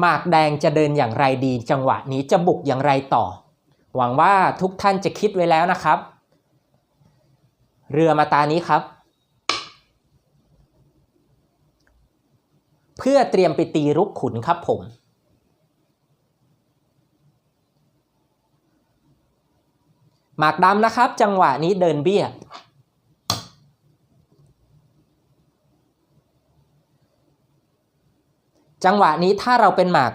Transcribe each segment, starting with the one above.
หมากแดงจะเดินอย่างไรดี จังหวะนี้จะบุกอย่างไรต่อ หวังว่าทุกท่านจะคิดไว้แล้วนะครับ เรือมาตานี้ครับ เพื่อเตรียมไปตีรุกขุนครับผม หมากดำนะครับ จังหวะนี้เดินเบี้ย จังหวะนี้ถ้าเราเป็นหมาก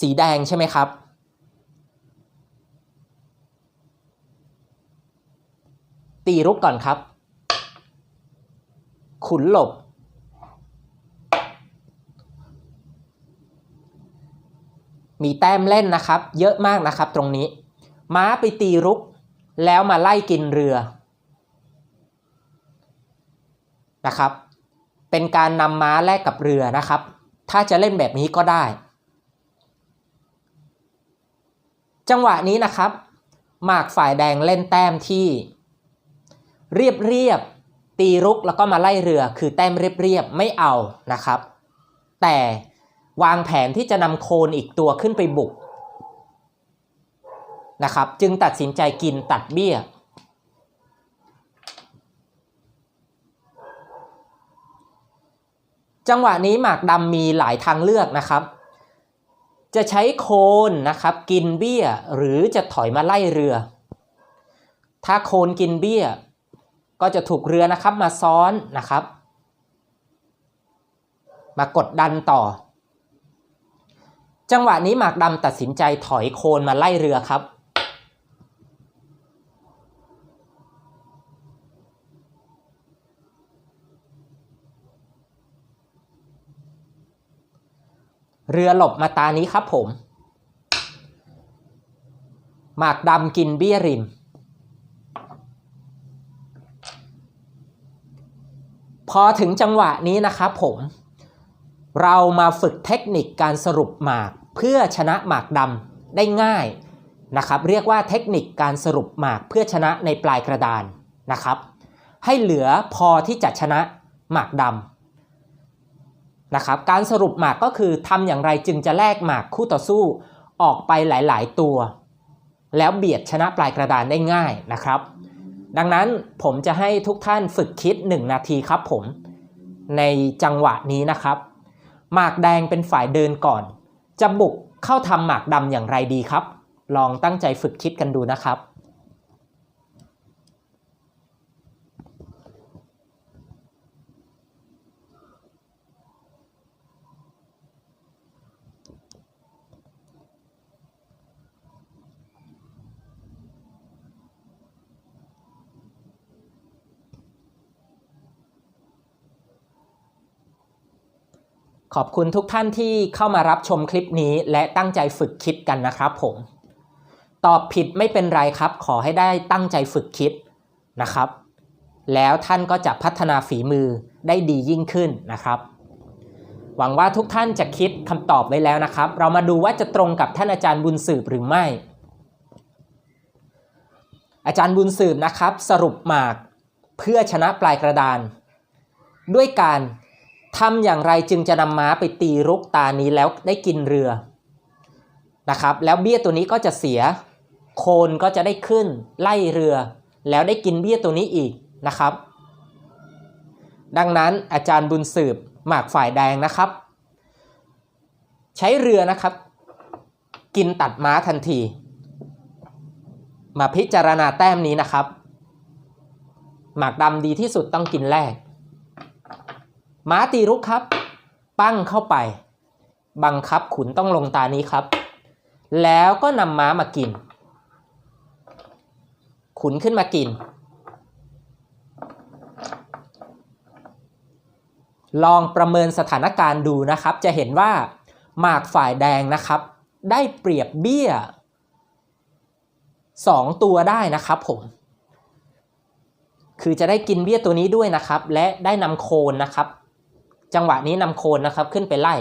สีแดงใช่ไหมครับ ตีรุกก่อนครับ ขุนหลบ มีแต้มเล่นนะครับ เยอะมากนะครับตรงนี้ ม้าไปตีรุก แล้วมาไล่กินเรือนะครับ เป็นการนำม้าแลกกับเรือนะครับ ถ้าจะเล่นแบบนี้ก็ได้ จังหวะนี้นะครับ หมากฝ่ายแดงเล่นแต้มที่ เรียบเรียบๆตีรุกแล้วก็มาไล่เรือคือแต้มเรียบเรียบๆไม่เอานะครับ แต่วางแผนที่จะนำโคนอีกตัวขึ้นไปบุกนะครับ จึงตัดสินใจกินตัดเบี้ย จังหวะนี้หมากดำมีหลายทางเลือกนะครับ จะใช้โคนนะครับกินเบี้ยหรือจะถอยมาไล่เรือ ถ้าโคนกินเบี้ย ก็จะถูกเรือนะครับมาซ้อนนะครับ มากดดันต่อ จังหวะนี้หมากดำตัดสินใจถอยโคนมาไล่เรือครับ เรือหลบมาตานี้ครับผม หมากดำกินเบี้ยริม พอถึงจังหวะนี้นะครับผม เรามาฝึกเทคนิคการสรุปหมากเพื่อชนะหมากดำได้ง่ายนะครับ เรียกว่าเทคนิคการสรุปหมากเพื่อชนะในปลายกระดานนะครับ ให้เหลือพอที่จะชนะหมากดำ นะครับการสรุปหมากก็คือทำอย่างไรจึงจะแลกหมากคู่ต่อสู้ออกไปหลาย ๆ ตัว แล้วเบียดชนะปลายกระดานได้ง่ายนะครับ ดังนั้นผมจะให้ทุกท่านฝึกคิด 1 นาทีครับผมในจังหวะนี้นะครับ หมากแดงเป็นฝ่ายเดินก่อน จะบุกเข้าทำหมากดำอย่างไรดีครับ ลองตั้งใจฝึกคิดกันดูนะครับ ขอบคุณทุกท่านที่เข้ามารับชมคลิปนี้และตั้งใจฝึกคิดกันนะครับผม ตอบผิดไม่เป็นไรครับ ขอให้ได้ตั้งใจฝึกคิดนะครับ แล้วท่านก็จะพัฒนาฝีมือได้ดียิ่งขึ้นนะครับ หวังว่าทุกท่านจะคิดคำตอบไว้แล้วนะครับ เรามาดูว่าจะตรงกับท่านอาจารย์บุญสืบหรือไม่ อาจารย์บุญสืบนะครับ สรุปหมากเพื่อชนะปลายกระดาน ด้วยการ ทำอย่างไรจึงจะนำม้าไปตีรุกตานี้แล้วได้กินเรือนะครับ แล้วเบี้ยตัวนี้ก็จะเสีย โคนก็จะได้ขึ้นไล่เรือ แล้วได้กินเบี้ยตัวนี้อีกนะครับ ดังนั้นอาจารย์บุญสืบหมากฝ่ายแดงนะครับ ใช้เรือนะครับ กินตัดม้าทันที มาพิจารณาแต้มนี้นะครับ หมากดำดีที่สุดต้องกินแรก ม้าตีรุกครับ ปั้งเข้าไป บังคับขุนต้องลงตานี้ครับ แล้วก็นำม้ามากิน ขุนขึ้นมากิน ลองประเมินสถานการณ์ดูนะครับ จะเห็นว่าหมากฝ่ายแดงนะครับ ได้เปรียบเบี้ย 2 ตัวได้นะครับผมคือจะได้กินเบี้ยตัวนี้ด้วยนะครับ และได้นำโคนนะครับ จังหวะนี้นำโคนนะครับขึ้นไปไล่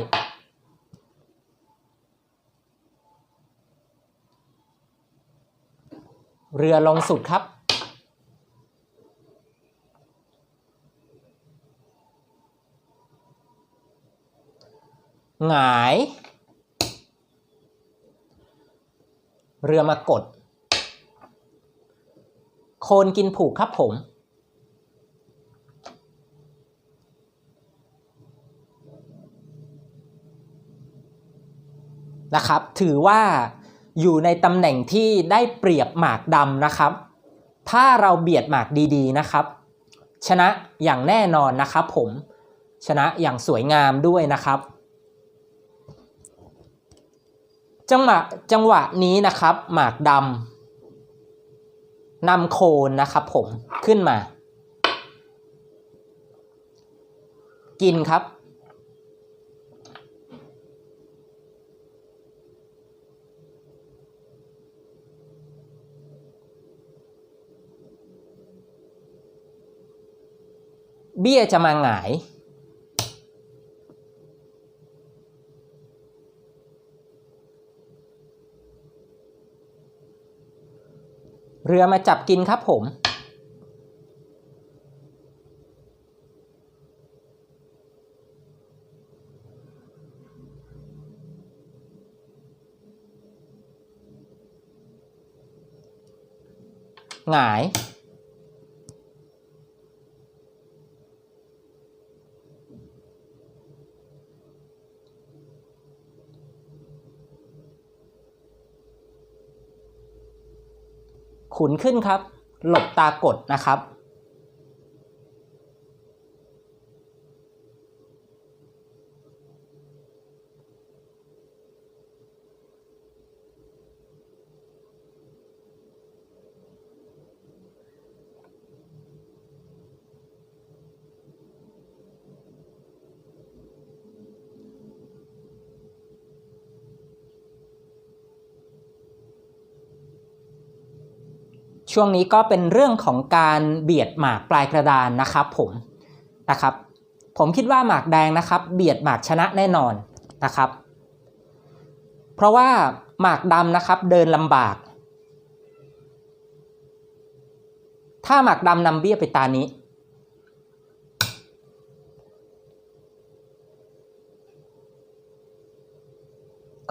เรือลงสุดครับ หงาย เรือมากด โคนกินผูกครับผม นะครับ ถือว่าอยู่ในตำแหน่งที่ได้เปรียบหมากดำนะครับ ถ้าเราเบียดหมากดีๆนะครับ ชนะอย่างแน่นอนนะครับผมชนะอย่างสวยงามด้วยนะครับ จังหวะจังหวะนี้นะครับ หมากดำนำโคนนะครับผมขึ้นมา กินครับ เบี้ยจะมาหงาย เรือมาจับกินครับผม หงาย ขุนขึ้นครับ หลบตากดนะครับ ช่วงนี้ก็เป็นเรื่องของการเบียดหมากปลายกระดานนะครับผมนะครับ ผมคิดว่าหมากแดงนะครับ เบียดหมากชนะแน่นอนนะครับ เพราะว่าหมากดำนะครับเดินลำบาก ถ้าหมากดำนำเบี้ยไปตานี้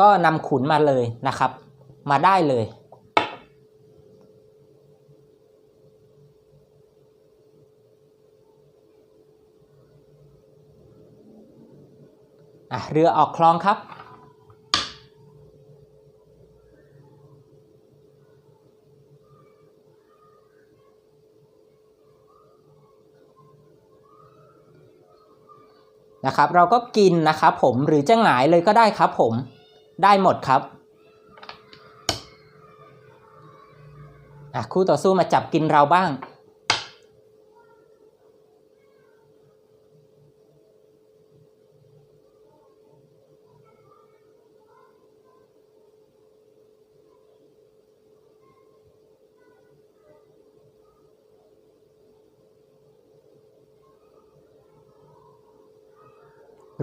ก็นำขุนมาเลยนะครับ มาได้เลย อะเรือออกคลองครับ นะครับ เราก็กินนะครับผมหรือจะหงายเลยก็ได้ครับผมได้หมดครับอะคู่ต่อสู้มาจับกินเราบ้าง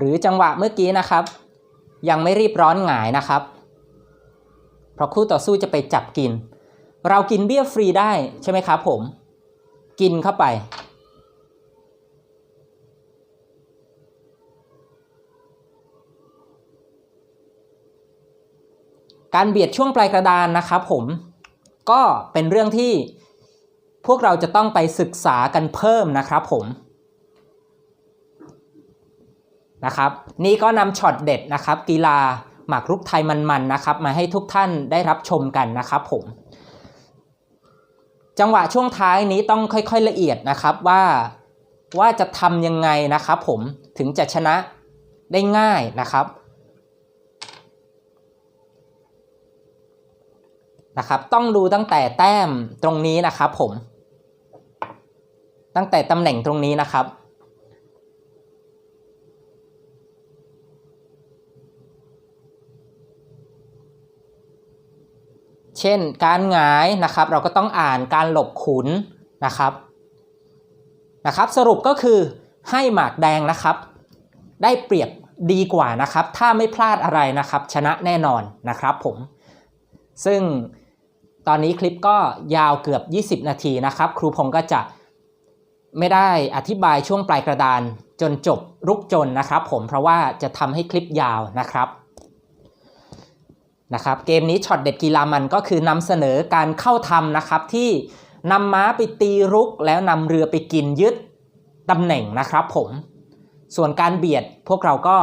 หรือจังหวะเมื่อกี้นะครับ ยังไม่รีบร้อนหงายนะครับ เพราะคู่ต่อสู้จะไปจับกิน เรากินเบี้ยฟรีได้ใช่ไหมครับผมกินเข้าไป การเบียดช่วงปลายกระดานนะครับผมก็เป็นเรื่องที่พวกเราจะต้องไปศึกษากันเพิ่มนะครับผม นะครับ นี่ก็นำช็อตเด็ดนะครับ กีฬาหมากรุกไทยมันๆนะครับ มาให้ทุกท่านได้รับชมกันนะครับผม จังหวะช่วงท้ายนี้ต้องค่อยๆละเอียดนะครับว่าว่าจะทำยังไงนะครับผมถึงจะชนะได้ง่ายนะครับนะครับ ต้องดูตั้งแต่แต้มตรงนี้นะครับผม ตั้งแต่ตำแหน่งตรงนี้นะครับ เช่น การหงายนะครับ เราก็ต้องอ่านการหลบขุนนะครับนะครับ สรุปก็คือให้หมากแดงนะครับ ได้เปรียบดีกว่านะครับ ถ้าไม่พลาดอะไรนะครับ ชนะแน่นอนนะครับผม ซึ่งตอนนี้คลิปก็ยาวเกือบ 20 นาทีนะครับ ครูพงศ์ก็จะไม่ได้อธิบายช่วงปลายกระดานจนจบรุกจนนะครับ ผมเพราะว่าจะทำให้คลิปยาวนะครับ นะครับเกมนี้ช็อตเด็ดกีฬามันก็คือนำเสนอการเข้าทำนะครับที่นำม้าไปตีรุกแล้วนำเรือไปกินยึดตำแหน่งนะครับผมส่วนการเบียดพวกเราก็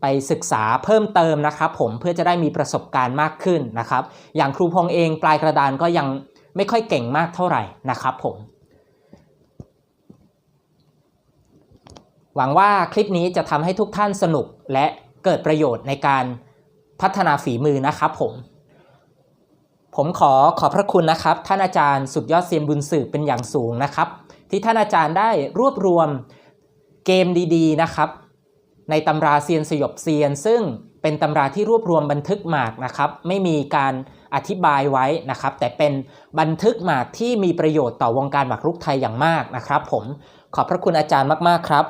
ไปศึกษาเพิ่มเติมนะครับผมเพื่อจะได้มีประสบการณ์มากขึ้นนะครับ อย่างครูพงเองปลายกระดานก็ยังไม่ค่อยเก่งมากเท่าไหร่นะครับผม หวังว่าคลิปนี้จะทำให้ทุกท่านสนุกและเกิดประโยชน์ในการ พัฒนาฝีมือนะครับผม ผมขอขอบพระคุณนะครับ ท่านอาจารย์สุดยอดเซียนบุญสืบเป็นอย่างสูงนะครับ ที่ท่านอาจารย์ได้รวบรวมเกมดีๆนะครับ ในตำราเซียนสยบเซียน ซึ่งเป็นตำราที่รวบรวมบันทึกหมากนะครับ ไม่มีการอธิบายไว้นะครับ แต่เป็นบันทึกหมากที่มีประโยชน์ต่อวงการหมากรุกไทยอย่างมากนะครับ ผมขอบพระคุณอาจารย์มากๆครับ